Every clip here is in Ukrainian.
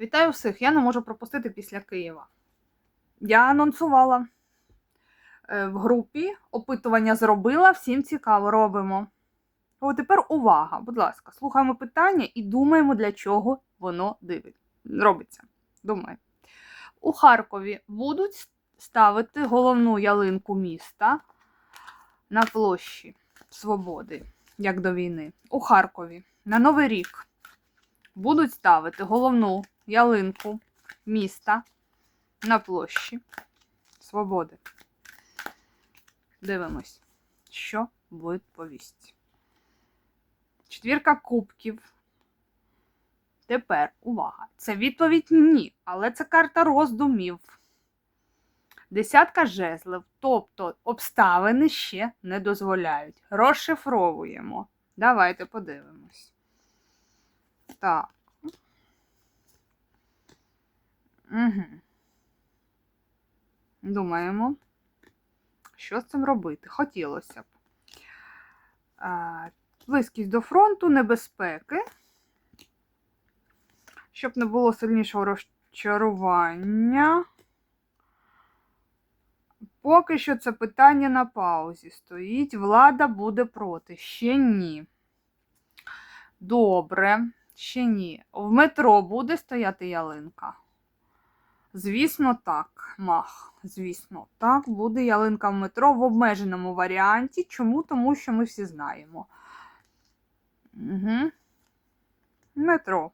Вітаю всіх! Я не можу пропустити після Києва. Я анонсувала е, в групі, опитування зробила, всім цікаво робимо. О, тепер увага, будь ласка, слухаємо питання і думаємо, для чого воно дивить. робиться. Думаю. У Харкові будуть ставити головну ялинку міста на площі Свободи, як до війни. У Харкові на Новий рік будуть ставити головну ялинку міста на площі Свободи. Дивимось, що буде повість. Четвірка кубків. Тепер увага. Це відповідь ні, але це карта роздумів. Десятка жезлів, тобто обставини ще не дозволяють. Розшифровуємо. Давайте подивимось. Так. Угу. Думаємо, що з цим робити? Хотілося б. А, близькість до фронту, небезпеки. Щоб не було сильнішого розчарування. Поки що це питання на паузі стоїть. Влада буде проти. Ще ні. Добре, ще ні. В метро буде стояти ялинка? Звісно, так, мах. Звісно, так, буде ялинка в метро в обмеженому варіанті. Чому? Тому що ми всі знаємо. Угу. Метро.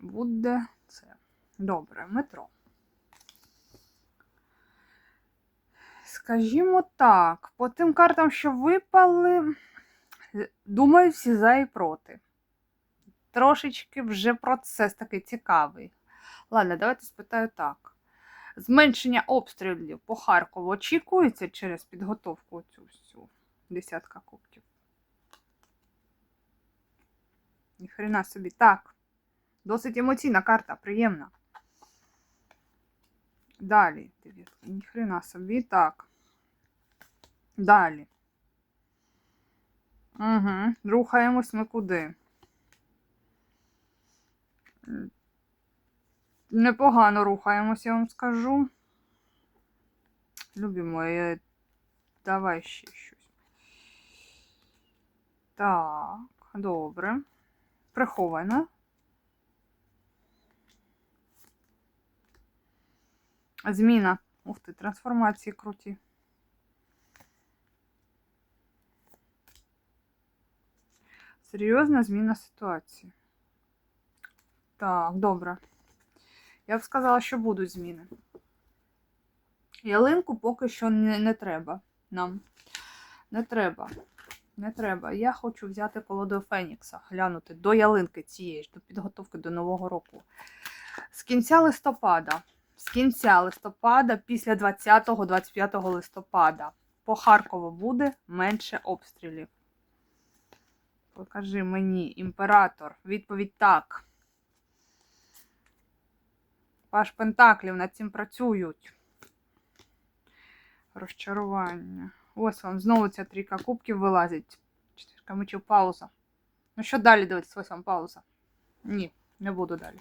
Буде це. Добре, метро. Скажімо так, по тим картам, що випали, думаю, всі за і проти. Трошечки вже процес такий цікавий. Ладно, давайте спитаю так. Зменшення обстрілів по Харкову очікується через підготовку цю всю десятка кубків. Ніхрена собі. Так. Досить емоційна карта, приємна. Далі. Дев'ятка. Ніхрена собі. Так. Далі. Угу. Рухаємось ми куди? Непогано рухаємось, я вам скажу. Любимо, я... давай ще щось. Так, добре. Приховано. Зміна. Ух ти, трансформації круті. Серйозна зміна ситуації. Так, добре. Я б сказала, що будуть зміни. Ялинку поки що не, не треба нам. Не треба. Не треба. Я хочу взяти колоду Фенікса, глянути до ялинки цієї ж, до підготовки до Нового року. З кінця листопада. З кінця листопада, після 20-25 листопада. По Харкову буде менше обстрілів. Покажи мені, імператор. Відповідь так. Паш Пентаклів над цим працюють. Розчарування. Ось вам знову ця трійка кубків вилазить. Чотирка мечів пауза. Ну що далі дивитися? Ось вам пауза. Ні, не буду далі.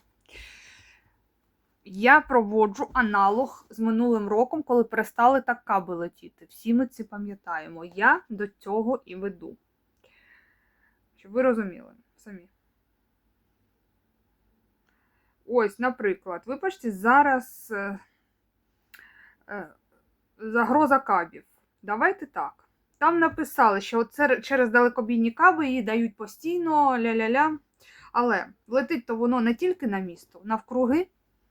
Я проводжу аналог з минулим роком, коли перестали так каби летіти. Всі ми це пам'ятаємо. Я до цього і веду. Щоб ви розуміли самі. Ось, наприклад, ви бачите, зараз е, е, загроза кабів. Давайте так. Там написали, що це через далекобійні каби її дають постійно, ля-ля-ля. Але летить то воно не тільки на місто, навкруги,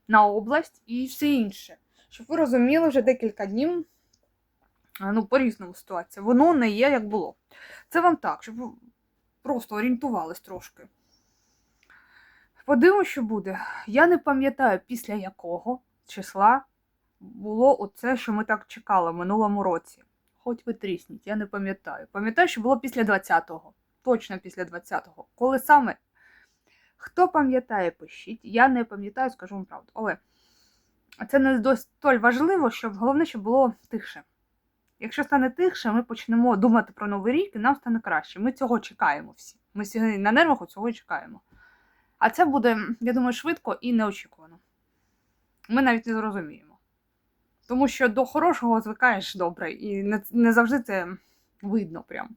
на область і все інше. Щоб ви розуміли, вже декілька днів, ну, по-різному ситуація. Воно не є, як було. Це вам так, щоб ви просто орієнтувались трошки. Подивимось, що буде. Я не пам'ятаю, після якого числа було оце, що ми так чекали в минулому році. Хоч ви трісніть, я не пам'ятаю. Пам'ятаю, що було після 20-го. Точно після 20-го. Коли саме. Хто пам'ятає, пишіть. Я не пам'ятаю, скажу вам правду. Але це не достоль важливо, щоб головне, щоб було тихше. Якщо стане тихше, ми почнемо думати про новий рік і нам стане краще. Ми цього чекаємо всі. Ми на нервах цього чекаємо. А це буде, я думаю, швидко і неочікувано. Ми навіть не зрозуміємо. Тому що до хорошого звикаєш добре, і не, не завжди це видно прям.